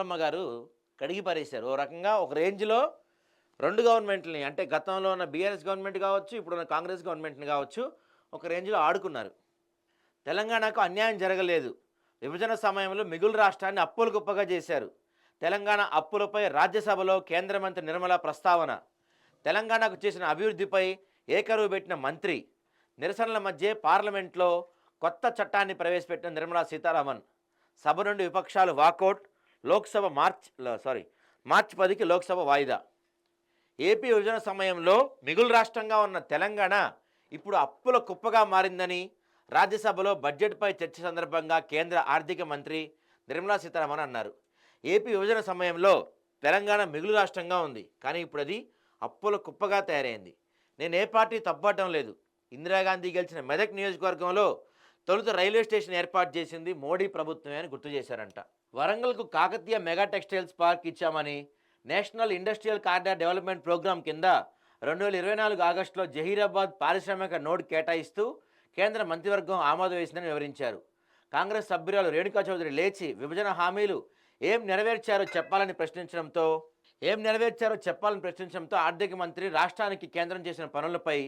కమలమ్మ గారు కడిగి పారేశారు. ఓ రకంగా ఒక రేంజ్లో రెండు గవర్నమెంట్ని అంటే గతంలో ఉన్న బీఆర్ఎస్ గవర్నమెంట్ కావచ్చు ఇప్పుడున్న కాంగ్రెస్ గవర్నమెంట్ని కావచ్చు ఒక రేంజ్లో ఆడుకున్నారు. తెలంగాణకు అన్యాయం జరగలేదు. విభజన సమయంలో మిగులు రాష్ట్రాన్ని అప్పులు కుప్పగా చేశారు. తెలంగాణ అప్పులపై రాజ్యసభలో కేంద్ర మంత్రి నిర్మల ప్రస్తావన తెలంగాణకు చేసిన అభివృద్ధిపై ఏకరువు పెట్టిన మంత్రి నిరసనల మధ్య పార్లమెంట్లో కొత్త చట్టాన్ని ప్రవేశపెట్టిన నిర్మలా సీతారామన్ సభ నుండి విపక్షాలు వాకౌట్ లోక్సభ మార్చ్ సారీ మార్చి పదికి లోక్సభ వాయిదా. ఏపీ విభజన సమయంలో మిగులు రాష్ట్రంగా ఉన్న తెలంగాణ ఇప్పుడు అప్పుల కుప్పగా మారిందని రాజ్యసభలో బడ్జెట్పై చర్చ సందర్భంగా కేంద్ర ఆర్థిక మంత్రి నిర్మలా సీతారామన్ అన్నారు. ఏపీ విభజన సమయంలో తెలంగాణ మిగులు రాష్ట్రంగా ఉంది కానీ ఇప్పుడు అది అప్పుల కుప్పగా తయారైంది. నేను ఏ పార్టీ తప్పటం లేదు. ఇందిరాగాంధీ గెలిచిన మెదక్ నియోజకవర్గంలో తొలుత రైల్వే స్టేషన్ ఏర్పాటు చేసింది మోడీ ప్రభుత్వమే అని గుర్తు చేశారంట. వరంగల్కు కాకతీయ మెగా టెక్స్టైల్స్ పార్క్ ఇచ్చామని national industrial corridor development program కింద రెండు వేల ఇరవై నాలుగు ఆగస్టులో జహీరాబాద్ పారిశ్రామిక నోడ్ కేటాయిస్తూ కేంద్ర మంత్రివర్గం ఆమోదం వేసిందని వివరించారు. కాంగ్రెస్ సభ్యురాలు రేణుకా చౌదరి లేచి విభజన హామీలు ఏం నెరవేర్చారో చెప్పాలని ప్రశ్నించడంతో ఏం నెరవేర్చారో చెప్పాలని ప్రశ్నించడంతో ఆర్థిక మంత్రి రాష్ట్రానికి కేంద్రం చేసిన పనులపై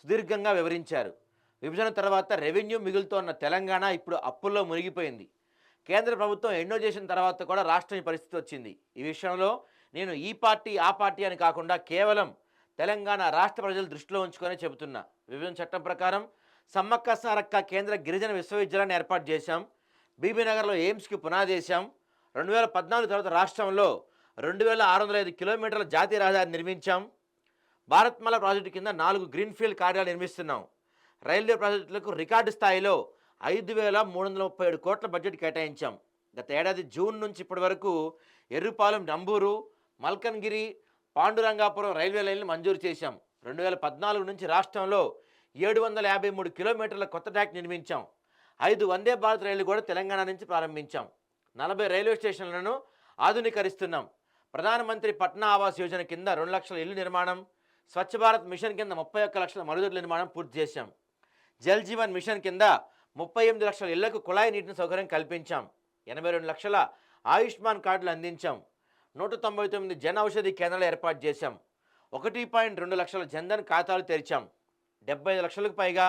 సుదీర్ఘంగా వివరించారు. విభజన తర్వాత రెవెన్యూ మిగులుతోన్న తెలంగాణ ఇప్పుడు అప్పుల్లో మునిగిపోయింది. కేంద్ర ప్రభుత్వం ఎన్నో చేసిన తర్వాత కూడా రాష్ట్రం ఈ పరిస్థితి వచ్చింది. ఈ విషయంలో నేను ఈ పార్టీ ఆ పార్టీ అని కాకుండా కేవలం తెలంగాణ రాష్ట్ర ప్రజలు దృష్టిలో ఉంచుకొని చెబుతున్నా. విభజన చట్టం ప్రకారం సమ్మక్క సారక్క కేంద్ర గిరిజన విశ్వవిద్యాలయాన్ని ఏర్పాటు చేశాం. బీబీనగర్లో ఎయిమ్స్కి పునాది వేశాం. రెండు వేల పద్నాలుగు తర్వాత రాష్ట్రంలో రెండు వేల ఆరు వందల ఐదు కిలోమీటర్ల జాతీయ రహదారి నిర్మించాం. భారత్మాల ప్రాజెక్టు కింద నాలుగు గ్రీన్ఫీల్డ్ కార్యాలు నిర్మిస్తున్నాం. రైల్వే ప్రాజెక్టులకు రికార్డు స్థాయిలో ఐదు వేల మూడు వందల ముప్పై ఏడు కోట్ల బడ్జెట్ కేటాయించాం. గత ఏడాది జూన్ నుంచి ఇప్పటి వరకు ఎర్రుపాలెం నంబూరు మల్కన్గిరి పాండురంగాపురం రైల్వే లైన్లు మంజూరు చేశాం. రెండు వేల పద్నాలుగు నుంచి రాష్ట్రంలో ఏడు వందల యాభై మూడు కిలోమీటర్ల కొత్త ట్రాక్ నిర్మించాం. ఐదు వందే భారత్ రైళ్ళు కూడా తెలంగాణ నుంచి ప్రారంభించాం. నలభై రైల్వే స్టేషన్లను ఆధునీకరిస్తున్నాం. ప్రధానమంత్రి పట్నా ఆవాస్ యోజన కింద రెండు లక్షల ఇల్లు నిర్మాణం స్వచ్ఛ భారత్ మిషన్ కింద ముప్పై ఒక్క లక్షల మరుగుదొడ్ల నిర్మాణం పూర్తి చేశాం. జల్ జీవన్ మిషన్ కింద ముప్పై ఎనిమిది లక్షల ఇళ్ళకు కుళాయి నీటిని సౌకర్యం కల్పించాం. ఎనభై రెండు లక్షల ఆయుష్మాన్ కార్డులు అందించాం. నూట తొంభై తొమ్మిది జన ఔషధి కేంద్రాలు ఏర్పాటు చేశాం. ఒకటి పాయింట్ రెండు లక్షల జన్ధన్ ఖాతాలు తెరిచాం. డెబ్బై ఐదు లక్షలకు పైగా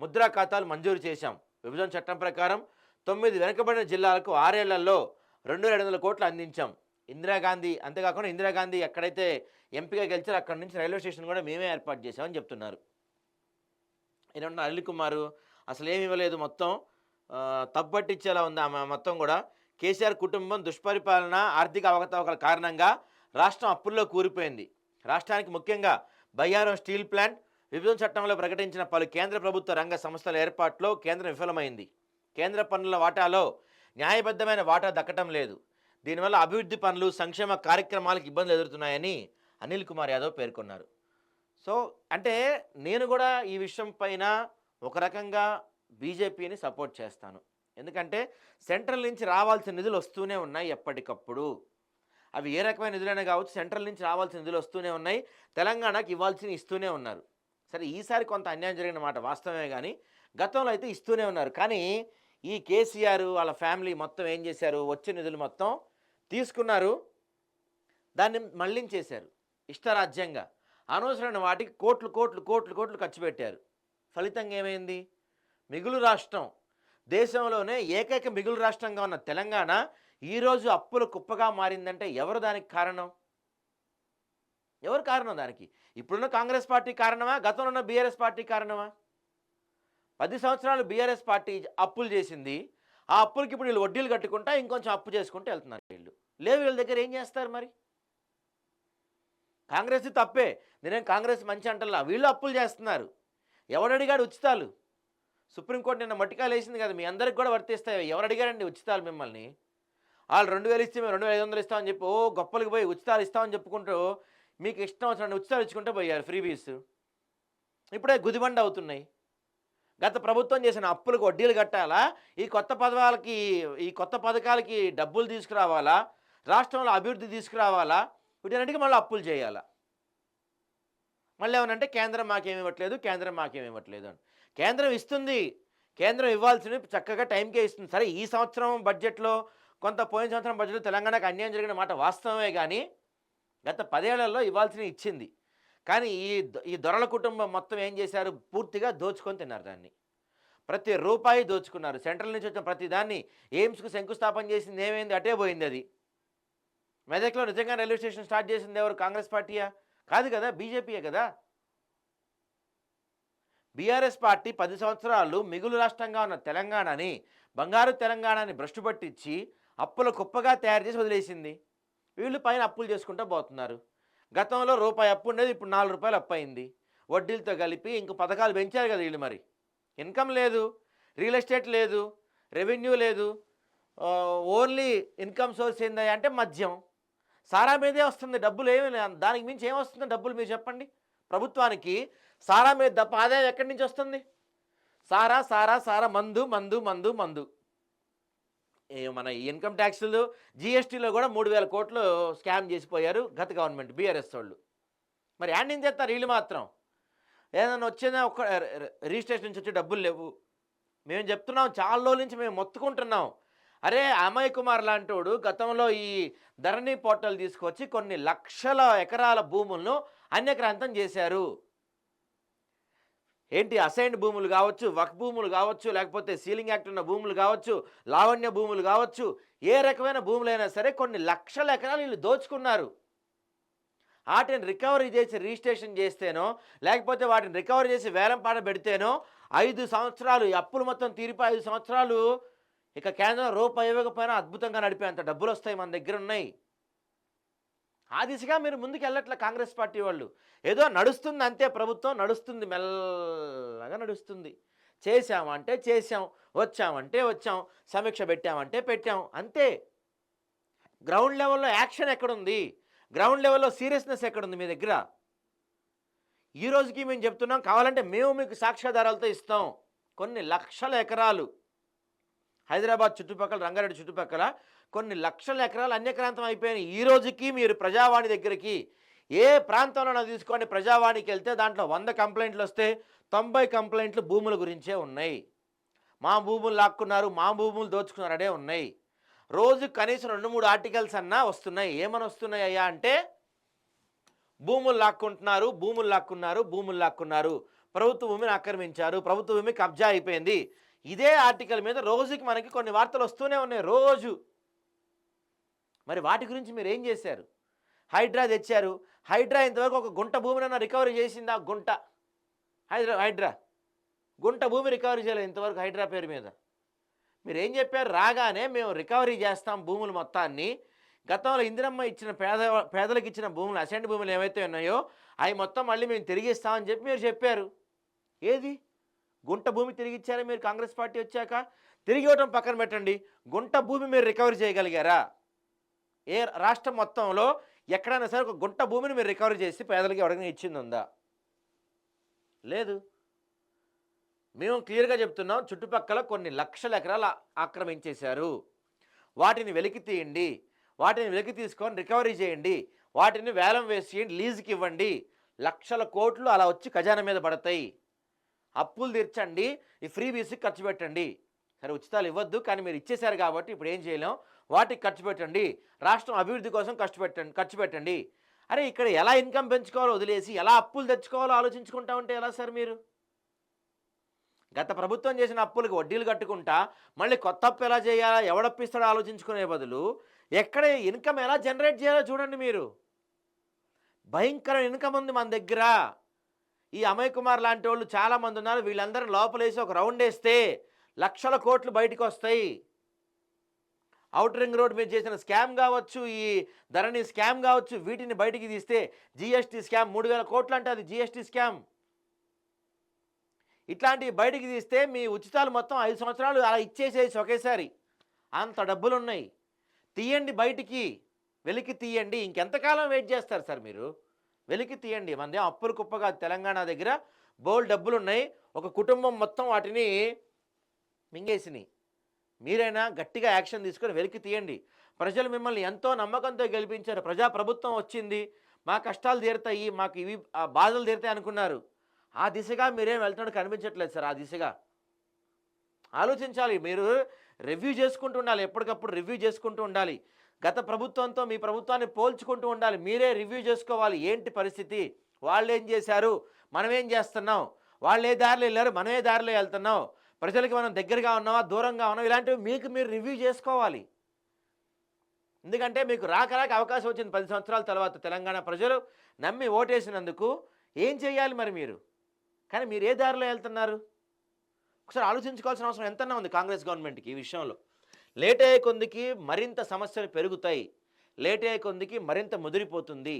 ముద్రా ఖాతాలు మంజూరు చేశాం. విభజన చట్టం ప్రకారం తొమ్మిది వెనుకబడిన జిల్లాలకు ఆరేళ్ళలో రెండు రెండు వందల కోట్లు అందించాం. ఇందిరాగాంధీ అంతేకాకుండా ఇందిరాగాంధీ ఎక్కడైతే ఎంపీగా గెలిచారో అక్కడి నుంచి రైల్వే స్టేషన్ కూడా మేమే ఏర్పాటు చేశామని చెప్తున్నారు. ఈయన అల్లి కుమారు అసలు ఏమి ఇవ్వలేదు మొత్తం తబ్బట్టిచ్చేలా ఉంది ఆమె మొత్తం కూడా. కేసీఆర్ కుటుంబం దుష్పరిపాలన ఆర్థిక అవకతవకల కారణంగా రాష్ట్రం అప్పుల్లో కూరిపోయింది. రాష్ట్రానికి ముఖ్యంగా బయ్యారం స్టీల్ ప్లాంట్ విభజన చట్టంలో ప్రకటించిన పలు కేంద్ర ప్రభుత్వ రంగ సంస్థల ఏర్పాట్లో కేంద్రం విఫలమైంది. కేంద్ర పన్నుల వాటాలో న్యాయబద్ధమైన వాటా దక్కటం లేదు. దీనివల్ల అభివృద్ధి పనులు సంక్షేమ కార్యక్రమాలకు ఇబ్బందులు ఎదురుతున్నాయని అనిల్ కుమార్ యాదవ్ పేర్కొన్నారు. సో అంటే నేను కూడా ఈ విషయం పైన ఒక రకంగా బీజేపీని సపోర్ట్ చేస్తాను. ఎందుకంటే సెంట్రల్ నుంచి రావాల్సిన నిధులు వస్తూనే ఉన్నాయి ఎప్పటికప్పుడు. అవి ఏ రకమైన నిధులైనా కావచ్చు సెంట్రల్ నుంచి రావాల్సిన నిధులు వస్తూనే ఉన్నాయి. తెలంగాణకి ఇవ్వాల్సిన ఇస్తూనే ఉన్నారు. సరే ఈసారి కొంత అన్యాయం జరిగిన మాట వాస్తవమే కానీ గతంలో అయితే ఇస్తూనే ఉన్నారు. కానీ ఈ కేసీఆర్ వాళ్ళ ఫ్యామిలీ మొత్తం ఏం చేశారు? వచ్చే నిధులు మొత్తం తీసుకున్నారు. దాన్ని మళ్ళించేశారు ఇష్టరాజ్యంగా. అనవసరమైన వాటికి కోట్లు కోట్లు కోట్లు కోట్లు ఖర్చు పెట్టారు. ఫలితంగా ఏమైంది? మిగులు రాష్ట్రం. దేశంలోనే ఏకైక మిగులు రాష్ట్రంగా ఉన్న తెలంగాణ ఈరోజు అప్పుల కుప్పగా మారిందంటే ఎవరు దానికి కారణం? ఎవరు కారణం దానికి? ఇప్పుడున్న కాంగ్రెస్ పార్టీ కారణమా? గతంలో ఉన్న బీఆర్ఎస్ పార్టీ కారణమా? పది సంవత్సరాలు బీఆర్ఎస్ పార్టీ అప్పులు చేసింది. ఆ అప్పులకి ఇప్పుడు వీళ్ళు వడ్డీలు కట్టుకుంటా ఇంకొంచెం అప్పు చేసుకుంటూ వెళ్తున్నారు వీళ్ళు. లేవు వీళ్ళ దగ్గర ఏం చేస్తారు మరి? కాంగ్రెస్ తప్పే. నేనేం కాంగ్రెస్ మంచి అంటల్లా? వీళ్ళు అప్పులు చేస్తున్నారు. ఎవడడిగాడు ఉచితాలు? సుప్రీంకోర్టు నిన్న మట్టికాలు వేసింది కదా మీ అందరికి కూడా వర్తిస్తాయి? ఎవరు అడిగారండి ఉచితాలు మిమ్మల్ని? వాళ్ళు రెండు వేలు ఇస్తే మేము రెండు వేల ఐదు వందలు ఇస్తామని చెప్పి ఓ గొప్పలకి పోయి ఉచితాలు ఇస్తామని చెప్పుకుంటూ మీకు ఇష్టం వచ్చినట్టు ఉచితాలు ఇచ్చుకుంటూ పోయారు ఫ్రీబీస్. ఇప్పుడే గుదిబండ అవుతున్నాయి. గత ప్రభుత్వం చేసిన అప్పులకు వడ్డీలు కట్టాలా? ఈ కొత్త పదవాలకి ఈ కొత్త పథకాలకి డబ్బులు తీసుకురావాలా? రాష్ట్రంలో అభివృద్ధి తీసుకురావాలా? వీటన్నిటికీ మళ్ళీ అప్పులు చేయాలా? మళ్ళీ ఏమనంటే కేంద్రం మాకేమి ఇవ్వట్లేదు కేంద్రం మాకేమి ఇవ్వట్లేదు అని. కేంద్రం ఇస్తుంది కేంద్రం ఇవ్వాల్సినవి చక్కగా టైంకే ఇస్తుంది. సరే ఈ సంవత్సరం బడ్జెట్లో కొంత పోయిన సంవత్సరం బడ్జెట్లో తెలంగాణకు అన్యాయం జరిగిన మాట వాస్తవమే కానీ గత పదేళ్ళలో ఇవ్వాల్సిన ఇచ్చింది. కానీ ఈ దొ- ఈ దొరల కుటుంబం మొత్తం ఏం చేశారు? పూర్తిగా దోచుకొని తిన్నారు దాన్ని. ప్రతి రూపాయి దోచుకున్నారు. సెంట్రల్ నుంచి వచ్చిన ప్రతి దాన్ని ఎయిమ్స్కు శంకుస్థాపన చేసింది ఏమైంది? అటే పోయింది అది. మెదక్లో నిజంగా రైల్వే స్టేషన్ స్టార్ట్ చేసింది ఎవరు? కాంగ్రెస్ పార్టీయా? కాదు కదా బీజేపీయే కదా? బీఆర్ఎస్ పార్టీ పది సంవత్సరాలు మిగులు రాష్ట్రంగా ఉన్న తెలంగాణని బంగారు తెలంగాణని భ్రష్టు పట్టించి అప్పుల కుప్పగా తయారు చేసి వదిలేసింది. వీళ్ళు పైన అప్పులు చేసుకుంటూ పోతున్నారు. గతంలో రూపాయి అప్పు ఉండేది ఇప్పుడు నాలుగు రూపాయలు అప్పు అయింది. వడ్డీలతో కలిపి ఇంక పథకాలు పెంచారు కదా వీళ్ళు మరి. ఇన్కమ్ లేదు రియల్ ఎస్టేట్ లేదు రెవెన్యూ లేదు. ఓన్లీ ఇన్కమ్ సోర్స్ ఏందా అంటే మద్యం. సారా మీదే వస్తుంది డబ్బులు ఏమి దానికి మించి ఏమొస్తుంది డబ్బులు మీరు చెప్పండి. ప్రభుత్వానికి సారా మీద తప్ప ఆదాయం ఎక్కడి నుంచి వస్తుంది? సారా సారా సారా మందు మందు మందు మందు. మన ఈ ఇన్కమ్ ట్యాక్స్లు జిఎస్టీలో కూడా మూడు వేల కోట్లు స్కామ్ చేసిపోయారు గత గవర్నమెంట్ బీఆర్ఎస్ వాళ్ళు. మరి యాడ్ చేస్తారు వీళ్ళు మాత్రం. ఏదైనా వచ్చినా ఒక రిజిస్ట్రేషన్ నుంచి వచ్చే డబ్బులు లేవు. మేము చెప్తున్నాం చాలా రోజుల నుంచి మేము మొత్తుకుంటున్నాం. అరే అమయ్ కుమార్ లాంటోడు గతంలో ఈ ధరణి పోర్టల్ తీసుకొచ్చి కొన్ని లక్షల ఎకరాల భూములను అన్యక్రాంతం చేశారు. ఏంటి అసైన్డ్ భూములు కావచ్చు వక్ భూములు కావచ్చు లేకపోతే సీలింగ్ యాక్ట్ ఉన్న భూములు కావచ్చు లావణ్య భూములు కావచ్చు ఏ రకమైన భూములైనా సరే కొన్ని లక్షల ఎకరాలు వీళ్ళు దోచుకున్నారు. వాటిని రికవరీ చేసి రిజిస్ట్రేషన్ చేస్తేనో లేకపోతే వాటిని రికవరీ చేసి వేలం పాట పెడితేనో ఐదు సంవత్సరాలు అప్పులు మొత్తం తీరిపోయి ఐదు సంవత్సరాలు ఇక కేంద్రం రూపాయి ఇవ్వకపోయినా అద్భుతంగా నడిపేంత డబ్బులు వస్తాయి మన దగ్గర ఉన్నాయి. ఆ దిశగా మీరు ముందుకు వెళ్ళట్లే కాంగ్రెస్ పార్టీ వాళ్ళు. ఏదో నడుస్తుంది అంతే ప్రభుత్వం నడుస్తుంది మెల్లగా నడుస్తుంది. చేశామంటే చేశాం వచ్చామంటే వచ్చాం సమీక్ష పెట్టామంటే పెట్టాం అంతే. గ్రౌండ్ లెవెల్లో యాక్షన్ ఎక్కడుంది? గ్రౌండ్ లెవెల్లో సీరియస్నెస్ ఎక్కడుంది మీ దగ్గర? ఈ రోజుకి మేము చెప్తున్నాం కావాలంటే మేము మీకు సాక్ష్యాధారాలతో ఇస్తాం. కొన్ని లక్షల ఎకరాలు. హైదరాబాద్ చుట్టుపక్కల రంగారెడ్డి చుట్టుపక్కల కొన్ని లక్షల ఎకరాలు అన్యక్రాంతం అయిపోయినాయి. ఈ రోజుకి మీరు ప్రజావాణి దగ్గరికి ఏ ప్రాంతంలో తీసుకోండి ప్రజావాణికి వెళ్తే దాంట్లో వంద కంప్లైంట్లు వస్తే తొంభై కంప్లైంట్లు భూముల గురించే ఉన్నాయి. మా భూములు లాక్కున్నారు మా భూములు దోచుకున్నారనే ఉన్నాయి. రోజు కనీసం రెండు మూడు ఆర్టికల్స్ అన్నా వస్తున్నాయి. ఏమని వస్తున్నాయి అయ్యా అంటే భూములు లాక్కుంటున్నారు భూములు లాక్కున్నారు భూములు లాక్కున్నారు. ప్రభుత్వ భూమిని ఆక్రమించారు ప్రభుత్వ భూమి కబ్జా అయిపోయింది. ఇదే ఆర్టికల్ మీద రోజుకి మనకి కొన్ని వార్తలు వస్తూనే ఉన్నాయి రోజు. మరి వాటి గురించి మీరు ఏం చేశారు? హైడ్రా తెచ్చారు. హైడ్రా ఇంతవరకు ఒక గుంట భూమినైనా రికవరీ చేసిందా? గుంట. హైడ్రా హైడ్రా. గుంట భూమి రికవరీ చేయలేదు ఇంతవరకు హైడ్రా పేరు మీద. మీరు ఏం చెప్పారు? రాగానే మేము రికవరీ చేస్తాం భూములు మొత్తాన్ని. గతంలో ఇందిరమ్మ ఇచ్చిన పేద పేదలకు ఇచ్చిన భూములు అసెంట్ భూములు ఏవైతే ఉన్నాయో అవి మొత్తం మళ్ళీ మేము తిరిగి ఇస్తామని చెప్పి మీరు చెప్పారు. ఏది? గుంట భూమి తిరిగి ఇచ్చారా మీరు కాంగ్రెస్ పార్టీ వచ్చాక? తిరిగి ఇవ్వటం పక్కన పెట్టండి. గుంట భూమి మీరు రికవరీ చేయగలిగారా? ఏ రాష్ట్రం మొత్తంలో ఎక్కడైనా సరే ఒక గుంట భూమిని మీరు రికవరీ చేసి పేదలకి ఎవరికైనా ఇచ్చింది ఉందా లేదు. మేము క్లియర్గా చెప్తున్నాం చుట్టుపక్కల కొన్ని లక్షల ఎకరాలు ఆక్రమించేశారు. వాటిని వెలికి తీయండి. వాటిని వెలికి తీసుకొని రికవరీ చేయండి. వాటిని వేలం వేసి లీజుకి ఇవ్వండి. లక్షల కోట్లు అలా వచ్చి ఖజానా మీద పడతాయి. అప్పులు తీర్చండి ఈ ఫ్రీ బీసీకి ఖర్చు పెట్టండి. సరే ఉచితాలు ఇవ్వద్దు కానీ మీరు ఇచ్చేశారు కాబట్టి ఇప్పుడు ఏం చేయలేం. వాటికి ఖర్చు పెట్టండి. రాష్ట్రం అభివృద్ధి కోసం ఖర్చు పెట్టండి ఖర్చు పెట్టండి. అరే ఇక్కడ ఎలా ఇన్కమ్ పెంచుకోవాలో వదిలేసి ఎలా అప్పులు తెచ్చుకోవాలో ఆలోచించుకుంటా ఉంటే ఎలా సార్ మీరు? గత ప్రభుత్వం చేసిన అప్పులకు వడ్డీలు కట్టుకుంటా మళ్ళీ కొత్త అప్పు ఎలా చేయాలా ఎవడప్పిస్తాడో ఆలోచించుకునే బదులు ఎక్కడ ఇన్కమ్ ఎలా జనరేట్ చేయాలో చూడండి మీరు. భయంకర ఇన్కమ్ ఉంది మన దగ్గర. ఈ అమయ్ కుమార్ లాంటి వాళ్ళు చాలామంది ఉన్నారు. వీళ్ళందరూ లోపలేసి ఒక రౌండ్ వేస్తే లక్షల కోట్లు బయటకు వస్తాయి. అవుట్ రింగ్ రోడ్ మీద చేసిన స్కామ్ కావచ్చు ఈ ధరణి స్కామ్ కావచ్చు వీటిని బయటికి తీస్తే జిఎస్టీ స్కామ్ మూడు వేల కోట్లు అంటే అది జిఎస్టీ స్కామ్. ఇట్లాంటివి బయటికి తీస్తే మీ ఉచితాలు మొత్తం ఐదు సంవత్సరాలు అలా ఇచ్చేసేసి ఒకేసారి. అంత డబ్బులు ఉన్నాయి తీయండి బయటికి. వెలికి తీయండి. ఇంకెంతకాలం వెయిట్ చేస్తారు సార్ మీరు? వెలికి తీయండి. మనదే అప్పులు కుప్పగా తెలంగాణ దగ్గర బోల్ డబ్బులు ఉన్నాయి ఒక కుటుంబం మొత్తం వాటిని మింగేసినాయి. మీరైనా గట్టిగా యాక్షన్ తీసుకొని వెలికి తీయండి. ప్రజలు మిమ్మల్ని ఎంతో నమ్మకంతో గెలిపించారు. ప్రజా ప్రభుత్వం వచ్చింది. మా కష్టాలు తీరుతాయి. మాకు ఇవి బాధలు తీరుతాయి అనుకున్నారు. ఆ దిశగా మీరేం వెళ్తున్నాడు కనిపించట్లేదు సార్ ఆ దిశగా. ఆలోచించాలి. మీరు రివ్యూ చేసుకుంటూ ఉండాలి. ఎప్పటికప్పుడు రివ్యూ చేసుకుంటూ ఉండాలి. గత ప్రభుత్వంతో మీ ప్రభుత్వాన్ని పోల్చుకుంటూ ఉండాలి. మీరే రివ్యూ చేసుకోవాలి. ఏంటి పరిస్థితి? వాళ్ళు ఏం చేశారు? మనం ఏం చేస్తున్నాం? వాళ్ళు ఏ దారిలో వెళ్ళారు. మనం ఏ దారిలో వెళ్తున్నాం. ప్రజలకి మనం దగ్గరగా ఉన్నావా దూరంగా ఉన్నాం ఇలాంటివి మీకు మీరు రివ్యూ చేసుకోవాలి. ఎందుకంటే మీకు రాక రాక అవకాశం వచ్చింది పది సంవత్సరాల తర్వాత తెలంగాణ ప్రజలు నమ్మి ఓటేసినందుకు ఏం చేయాలి మరి మీరు? కానీ మీరు ఏ దారిలో వెళ్తున్నారు? ఒకసారి ఆలోచించుకోవాల్సిన అవసరం ఎంతన్నా ఉంది కాంగ్రెస్ గవర్నమెంట్కి ఈ విషయంలో. లేట్ అయ్యే కొందికి మరింత సమస్యలు పెరుగుతాయి. లేట్ అయ్యే కొందికి మరింత ముదిరిపోతుంది.